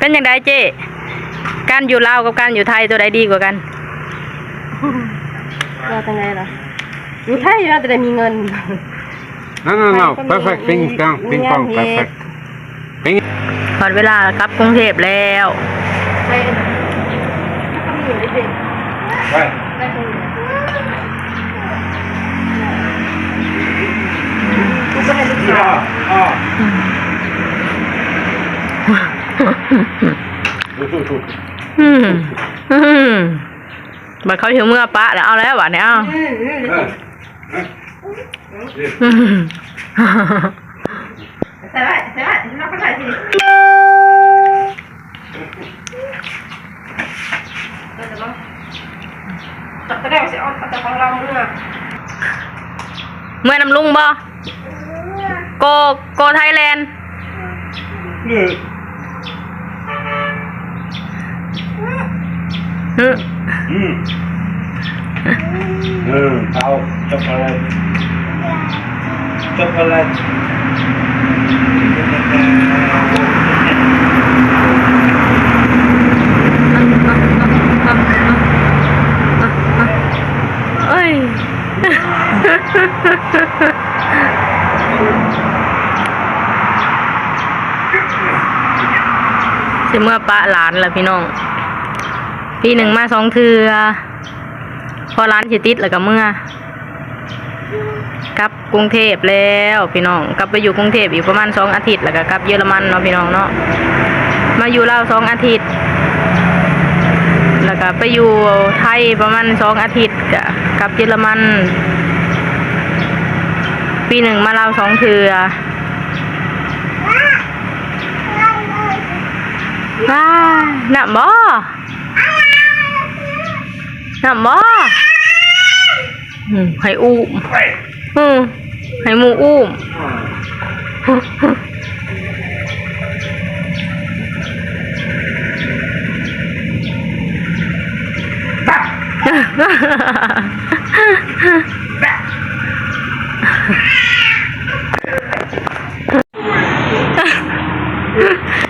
เป็นยังไงเจ๊การอยู่ลาวกับการอยู่ไทยตัวใดดีกว่ากัน ว่าจังไงล่ะอยู่ไทยว่าจะได้มีเงิน No, no, no. Ping, Perfect. Ping ping, pong. Ping pong. ping, Perfect. Ping. หมดเวลากลับกรุงเทพแล้วไทยก็มีอยู่เด็ก Right. ได้ตรงนี้กูก็ให้ลูกสาว Oh. อืมอืมบัดเขาถึงเมื่อปะแล้วเอาแล้ววะเนี่ยเอาอืมใส่ไว้ใส่ไว้น้องก็ใส่สิจับก็ได้ว่าสิเอาแต่ของเราเมื่อเมื่อนำลุงบ่โกโกไทยแลนด์ Yeah. ฮึ Mm. Mm. Cow. Chocolate. Chocolate. เอ้ยสิเมื่อปะหลานละพี่น้อง ปีหนึ่งมาสองเทือ พอร้านสิติดแล้วก็เมื่อกลับกรุงเทพแล้วพี่น้องกลับไปอยู่กรุงเทพอีกประมาณสองอาทิตย์แล้วก็กลับเยอรมันเนาะพี่น้องเนาะมาอยู่ลาวสองอาทิตย์ แล้วก็ไปอยู่ไทยประมาณสองอาทิตย์กกับเยอรมัน ปีหนึ่งมาลาวสองเทือว้าหนับบ่ นับบ่อืมให้อุ้มอืมให้หมูอุ้ม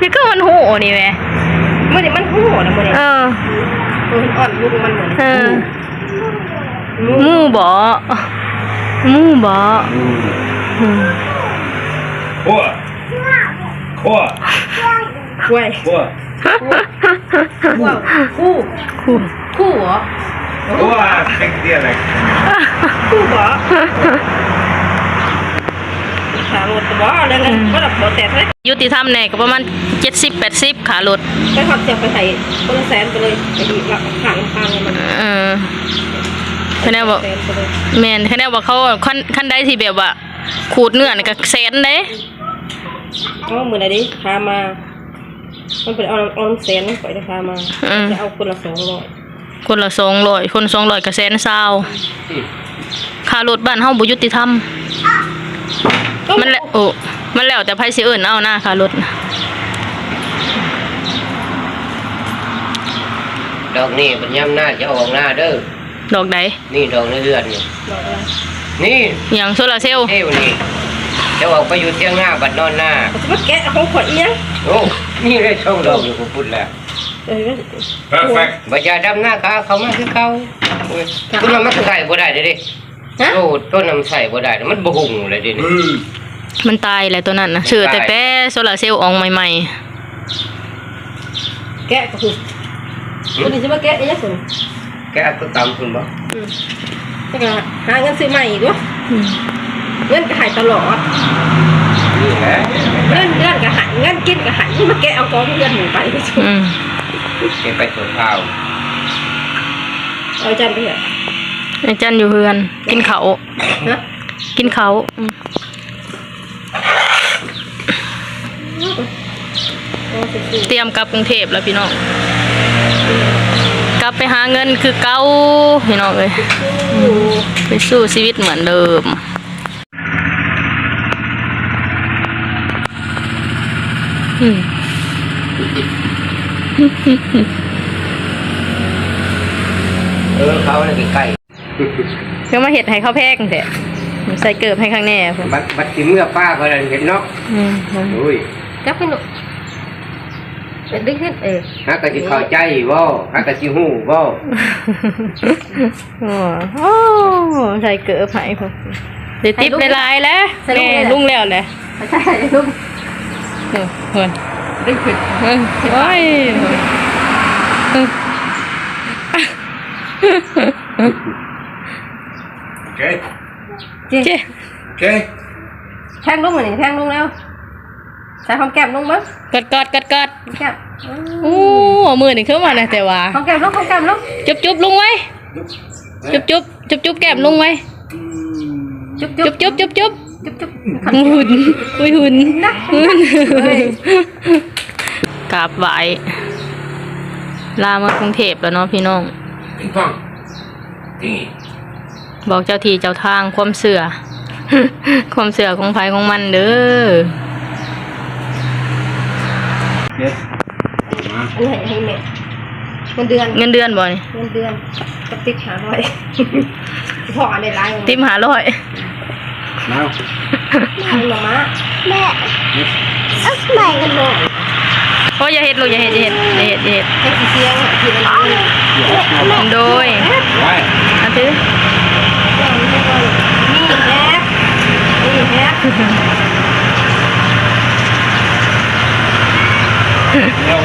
นี่ก็มันหูนี่แหม่ มื่อนี้มันหูนะมื่อนี้เออมันอ่อนลูกมันเหมือนเออหมูบ่หมูบ่ Mm. อืม Four. Four. กล้วย Four. ว้าวคู่คู่คู่เหรอ Four. Big deal. Like. คู่เหรอ ขารถบ่เรื่องเงินก็ดับบ่แต่เลยยุติธรรมแน่ก็ประมาณเจ็ดสิบแปดสิบขารถไปขับเสียไปใส่คนละแสนไปเลยไปดีละห่างทางมันเออคะแนนบอกแสนไปเลยแมนคะแนนบอกเขาขั้นขั้นใดที่แบบว่าขูดเนื้อนี่ก็แสนเด้เอามือไหนดิพามามันเป็นเอาเอาแสนปล่อยจะพามาจะเอาคนละสองร้อยคนละสองร้อยคนสองร้อยก็แสนเศร้าค่ารถบ้านเฮาบ่ยุติธรรม มันแล้วโอ้มันแล้วแต่ไผสิเอิ้นเอาหน้าค่ารถน่ะดอกนี่มันย่ำหน้าจะออกหน้าเด้อดอกใดนี่ดอกในเรือนนี่บอกว่านี่อหย่างโซลาร์เซลล์เที่ยวนี่จะออกไปอยู่เที่ยงหน้าบัดนอนหน้าจะมาแกะของขวดเอี้ยงโอ้นี่ได้ช่องดอกอยู่ผมพูดแล้วเออ Perfect. บัดยาดำหน้าขาเขามาคือเขาโอ้ยคุณว่ามันใส่บ่ได้เด้ดิ ฮะโอ้ต้นน้ำใส่บ่ได้มันบ่หุ่งเลยเดิ Mm. มันตายแหละตัวนั้นนะชื่อแต่แต่โซลาร์เซลล์ออกใหม่แกะก็คือวันนี้จะมาแกะเอี้ยงคนแกเอาก็ตามคุณบ่จะก็หาเงินซื้อใหม่อีกด้วยๆอืมเงินก็หายตลอดนี่แหละเงินเงินก็หายเงินกินก็หายมาแกะเอาของเงินหนูไปไปชุบอืมเก็บไปสวนข้าวเอาจันไปเถอะ ไอ้จันอยู่เฮือน กินเขาวนะกินเขาวอืมเอาไปซื้อเตรียมกลับกรุงเทพแล้วพี่น้องกลับไปหาเงินคือเก่าพี่น้องเอ้ยอืมไปสู้ชีวิตเหมือนเดิมอืมเออเขาเนี่ยใกล้ ก็มาเห็ดให้เขาวแพงแต่ใส่เกิบให้ข้างแน่พุ่นๆบัดบัดสิเมื่อป้าก็ได้เห็นเนาะอืมโอ้ยจับขึ้นหนูเป็นดึกขึ้นเออฮักกะสิเข้าใจบ่ฮักกะสิฮู้บ่โอ้โอ้ใส่เกือบให้พวกเดี๋ยวติ๊บไปลายแล้วแม่ลุงแล้วแหละใช่ลูกเออเพิ่นดึกขึ้นเออโอ้ยเออ Okay. เจ๊เจ๊ Okay. แทงลงมาหนิแทงลงแล้วใส่หอมแก้มลงมั้งกดกดกดกดหอมแก้มโอ้มือนี่ขึ้นมาเลยแต่ว่าหอมแก้มลงหอมแก้มลงจุบจุบลุงไว้จุบจุบจุบจุบแก้มลุงไว้จุ๊บจุ๊จุบบจุบจุบจุบจุ๊บจุ๊บหุ่นอุ้ยหุ่นหุ่นเฮ้ยกราบไหวลามากรุงเทพแล้วเนาะพี่น้อง Ping pong. Dingy. บอกเจ้าที่เจ้าทางความเสือความเสือของไผของมันเด้อ Yes. อันไหนให้แม่เงินเดือนเงินเดือนบ่นี่เงินเดือนกับติ๊กหาร้อยพ่ออันไหนร้ายติมหาร้อย Now. ให้มาม่าแม่เอาใหม่กันหน่อยโอ้ยอย่าเฮ็ดลูกอย่าเฮ็ดอย่าเฮ็ดอย่าเฮ็ดอย่าเฮ็ดให้สีเสียงทีละนิดโดย Why? อาถือ นี่แฮปนี่แฮป No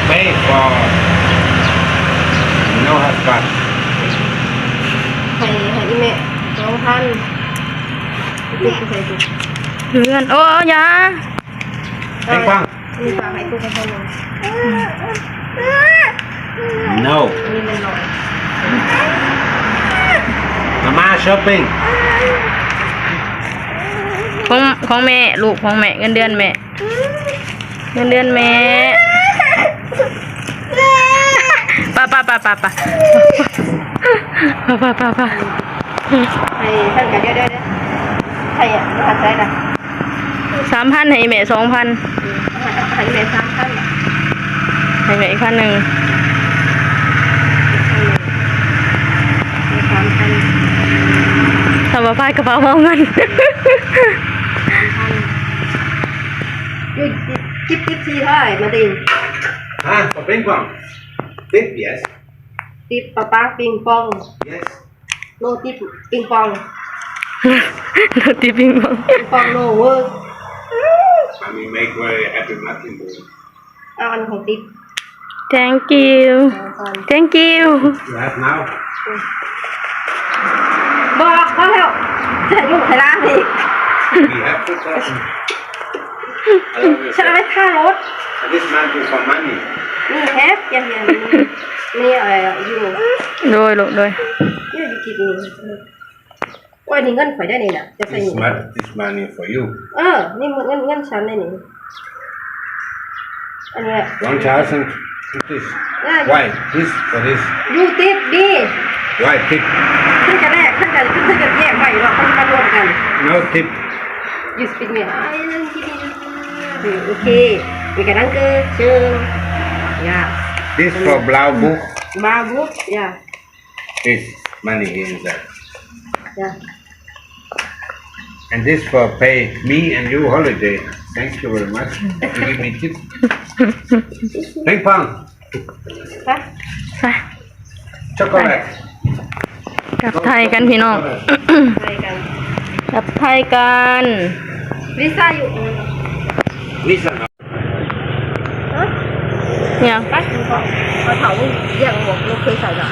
pay for. No husband. ให้ให้อีแม่สองพันติ๊กใส่ติ๊กเพื่อนโอ้ยา Ping pong. นี่ฝากให้ตุ๊กให้หนึ่ง No. อันนี้มันหน่อย Mama shopping. ของของแม่ลูกของแม่เงินเดือนแม่ เงินเดือนแม่ป้าป้าป้าป้าป้าป้าป้าป้าป้าให้ท่านกันเดี๋ยวเดี๋ยวเดี๋ยวให้อะหัดใจนะสามพันให้แม่สองพันให้แม่สามพันให้แม่อีกพันหนึ่งสามพันทำมาพายกระเป๋าเอาเงิน ยูจิ๊บจิ๊บทีเท่าไหร่มาดิ Ah, for ping pong. Tip, yes. ติ๊บป๊าป๊าปิงปอง Yes. โนติ๊บปิงปองโนติปิงปองปิงปองโนเวอร์ Mommy make very happy Martin boy. เอาอันของติ๊บ thank you เอาอัน thank you You have now? บอกเขาแล้วใส่ลูกใส่ร้านอีก We have to talk. ฉันเอาไว้ค่ารถ This man do some money. นี่แฮปยังยังนี่อะไรอะอยู่โดยลูกโดยนี่ดิกินนี่ว่านี่เงินข่อยได้นี่น่ะจะใส่ This นี่ money, this money for you. เออ นี่เงินเงินฉันได้นี่อันเนี้ย One thousand. This. อะ Why? This for this. ยูติ๊บดี Why tip? ขึ้นกันแรกขึ้นกันขึ้นกันแยกไปว่าเขามารวมกัน No tip. You speak me. I okay. We can anchor. Sure. Yeah. This for blau book. Blau book. Yeah. It's money inside. Yeah. And this for pay me and you holiday. Thank you very much. you give me tip. Ping pong. Chocolate. กลับไทยกันพี่น้อง กลับไทยกันลิซ่าอยู่ Listen. เนี่ยงไปกินของเขาเถาอย่างหมวกลูกเคยใส่หรอ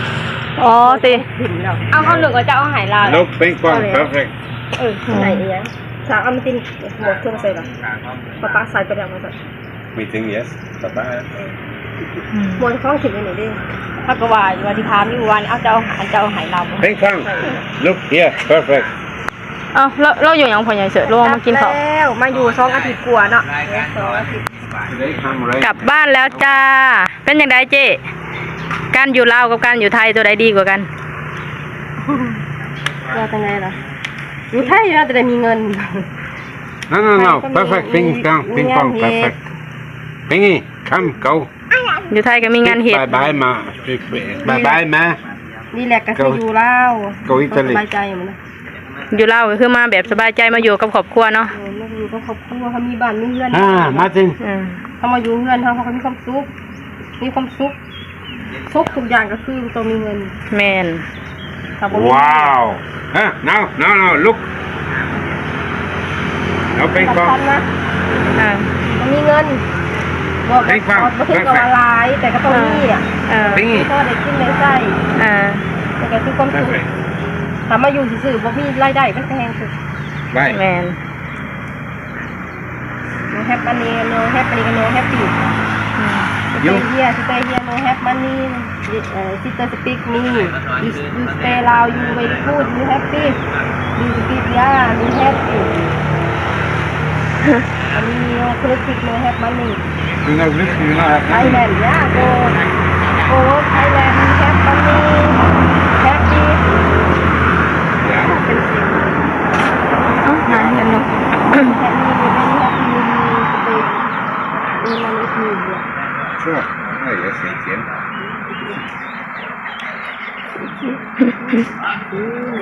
อ๋อติถิ่นเราเอาเขาหนึ่งก็จะเอาหายลา No ping pong. Perfect. เออไหนเนี้ยสาวเอามาตินหมวกเครื่องใส่หรอป้าป้าใส่ไปแล้วมาใส่ Meeting, yes. Bye bye. หมวกข้องถิ่นไปไหนดิถ้าก็ว่าอยู่วันที่ถามอยู่วันเอาเจ้าหาเจ้าหายเราบ่ Ping pong. Look here. Perfect. เอ้าเราเราอยู่หยังพ่อใหญ่เสือลงมากินข้าวแล้วมาอยู่สองอาทิตย์กว่าเนาะสองอาทิตย์ Today come right. กลับบ้านแล้วจ้า เป็นยังไงเจ๊การอยู่ลาวกับการอยู่ไทยตัวใดดีกว่ากันว่าเป็นไงล่ะอยู่ไทยอยู่แล้วแต่ได้มีเงิน No, no, no. Ping pong, Perfect. Ping me- pong. me Ping and pong. he- Perfect. Pingy, come, go. อยู่ไทยก็มีงานเห็ด Bye bye, ma. Bye bye, ma. นี่แหละก็คืออยู่แล้วเกาหลีสบายใจอยู่มันนะ อยู่ลาวก็คือมาแบบสบายใจมาอยู่กับครอบครัวเนาะเออมาอยู่กับครอบครัวเขามีบ้านมีเรือน Ah, Martin. อืมเขามาอยู่เรือนเขาเขาก็มีความสุขมีความสุขทุกทุกอย่างก็คือต้องมีเงินแมนถ้าบ่มี Wow. Huh? Now, now, now, look. Now, ping สำคัญ pong. นะอ่าต้องมีเงินบอกให้ฟังบ่ถึงกับว่าหลายแต่ก็ต้องมีอะอ่า Ping. มีก็ได้กินได้ใช้อ่าแต่ก็คือความสุข Perfect. ถ้ามาอยู่ซื่อๆบ่มีรายได้มันก็แพงสุด Bye. แมน no have money no have money no happy You? stay here stay here no have money uh, sister speak me you, you stay loud you very good you happy you speak yeah you happy อันนี้ no critic no have money You know, look, you know, have money. Thailand yeah go go Thailand have money happy Yeah. เป็นสิ่ง เอ้าหากันเนาะ happy very happy stay in one with me yeah Sure. Oh, yes, thank you.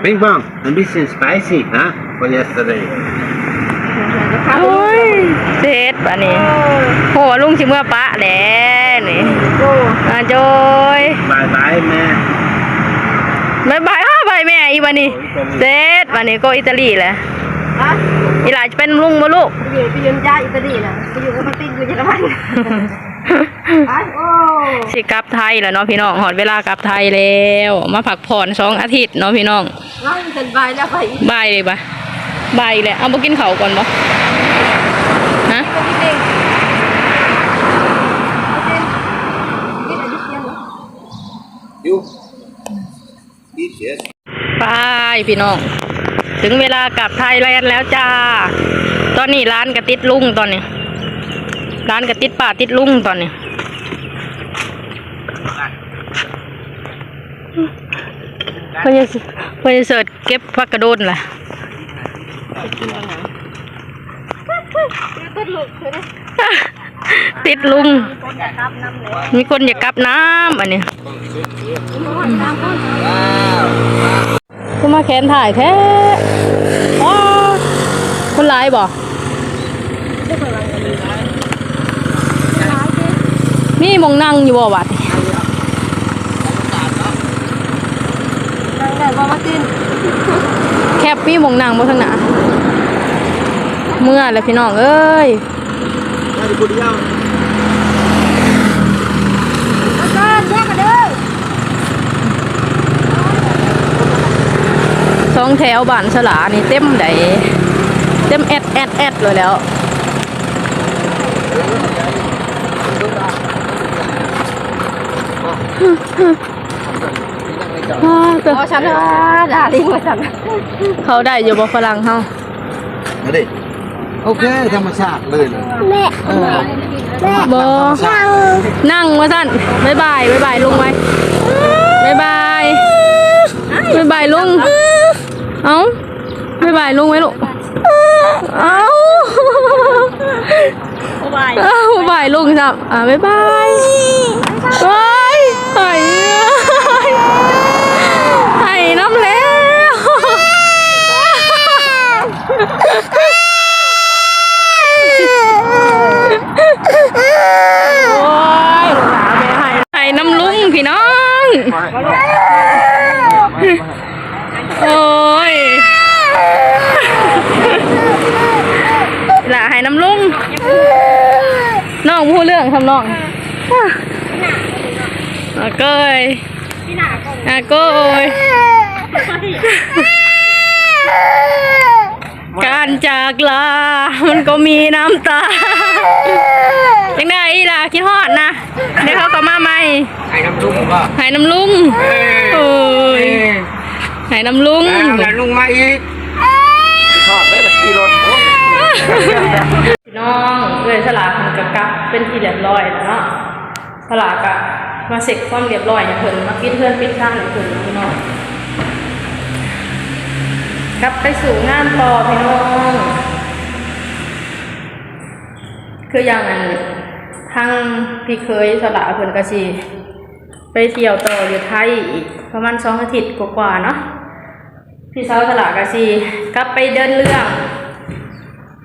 Ping pong, a bit spicy, huh? For yesterday. โอ้ยเจ็ดปะนี่โหลุงชิเมื่อปะแหน่นี่อาโจย Bye bye, man. บายบายอ้าวบายแม่อีวันนี้เจ็ดวันนี้ก็อิตาลีแหละฮะอีหลาจะเป็นลุงมาลูกไปอยู่ไปยืนย่าอิตาลีนะไปอยู่กับมาตินอยู่เยอรมันไอ้โอ้ สิกลับไทยแล้วเนาะพี่น้องหอดเวลากลับไทยแล้ว มาพักผ่อนสองอาทิตย์เนาะพี่น้องน้องสบายแล้วไปอีกบายเลยปะบายเลยเอามากินเขาวก่อนบ่ฮะคนที่เก่งกินอะไรเสียงเหรอ You? Eat, yes. ไปพี่น้อง ถึงเวลากลับไทยแลนด์แล้วจ้า ตอนนี้ร้านกระติดลุงตอนนี้ ร้านกระติดป่าติดลุงตอนนี้พยาพยาเสิร์ชเก็บพักกระโดนล่ะต้นลูกคือเนี่ยติดลุงคนจะกลับน้ำเลยมีคนอยากกลับน้ำอันนี้น้ำคนก็มาแขนถ่ายแท้อ๋อคนร้ายบ่มีห มองนั่งอยู่บ่วัดนั่งได้บ่มาตินแคบมีหมองนั่งบ่ทางหน้าเมื่อแล้วพี่น้องเอ้ยแล้วก็แยกกันเด้อสองแถวบ้านสลานี่เต็มไดเต็มแอดแอดแอดเลยแล้ว อ้าวเด้ออ๋อฉันว่าด่าลิงว่าฉันเขาได้อยู่บ่ฝรั่งเฮามาดิโอเคธรรมชาติเลยเลยเออบ่นั่งว่าซั่นบ๊ายบายบ๊ายบายลุงไว้บ๊ายบายบ๊ายบายลุงเอ้าบ๊ายบายลุงไว้ลูกเอ้าบายเอ้าบ๊ายบายลุงครับอ่าบ๊ายบาย บายห้ไห้น้ำแล้วโอ้ยหลาไปห้ไห้น้ำลุงพี่น้อง โอ้ยหลาให้น้ำลุงน้องพูดเรื่องทำน้อง อาเกยอาโกยการจากลา มันก็มีน้ำตาจังได้อีล่ะคิดฮอดนะ เดี๋ยวเขาก็มาใหม่ไอ้น้ำลุงป่ะใหายน้ำลุงโอ้ยใหายน้ำลุงแล้วลุงมาอีกชอบได้แบบขี่รถน้องเลยสลากมันกับกับเป็นที่เรียบร้อยแล้วเนาะสลากอะ มาเสร็จความเรียบร้อยเนี่ยเพิ่นมาปิดเพื่อนปิดข้างเพิ่นพี่น้องกลับไปสู่งานต่อพี่น้อง คืออย่างนั้นทางพี่เคยสละเพิ่นก็สิไปเที่ยวต่ออยู่ไทยอีกประมาณสองอาทิตย์กว่าๆเนาะพี่สาวสละก็สิกลับไปเดินเรื่อง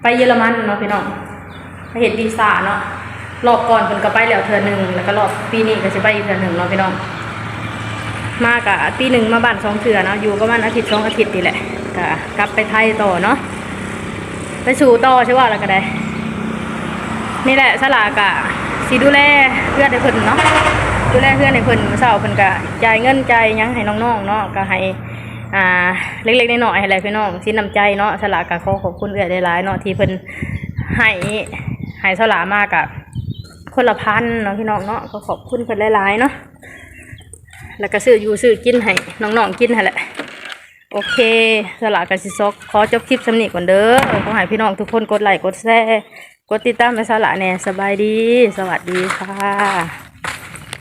ไปเยอรมันเนาะพี่น้องไปเห็นวีซ่าเนาะ รอบก่อนเพิ่นก็ไปแล้วเทื่อหนึงแล้วก็รอบปีนี้ก็สิไปอีกเทื่อหนึงเนาะพี่น้อง มากะปีหนึ่งมาบ้านสองเถื่อเนาะอยู่ประมาณอาทิตย์สองอาทิตย์นี่แหละกะกลับไปไทยต่อเนาะไปสู่ต่อใช่ว่าแล้วก็ได้นี่แหละสลากะสีดูแลเพื่อนในเพิ่นเนาะดูแลเพื่อนในเพิ่นเมื่อเช้าเพิ่นกะจ่ายเงินจ่ายยังให้น้องๆเนาะก็ให้อ่าเล็กๆน้อยๆให้อะไรพี่น้องสินน้ำใจเนาะสลากะขอขอบคุณเอื้อยได้หลายเนาะที่เพิ่นให้ให้สลามากอะ คนละพันเนาะพี่น้องเนาะก็ขอบคุณเพิ่นหลายๆเนาะแล้วก็ซื้ออยู่ซื้อกินให้น้องๆกินให้แหละโอเคสลากันสิซอกขอจบคลิปสำนีก่อนเด้อขอให้พี่น้องทุกคนกดไลค์กดแชร์กดติดตามไปสลาแน่สบายดี สวัสดีค่ะ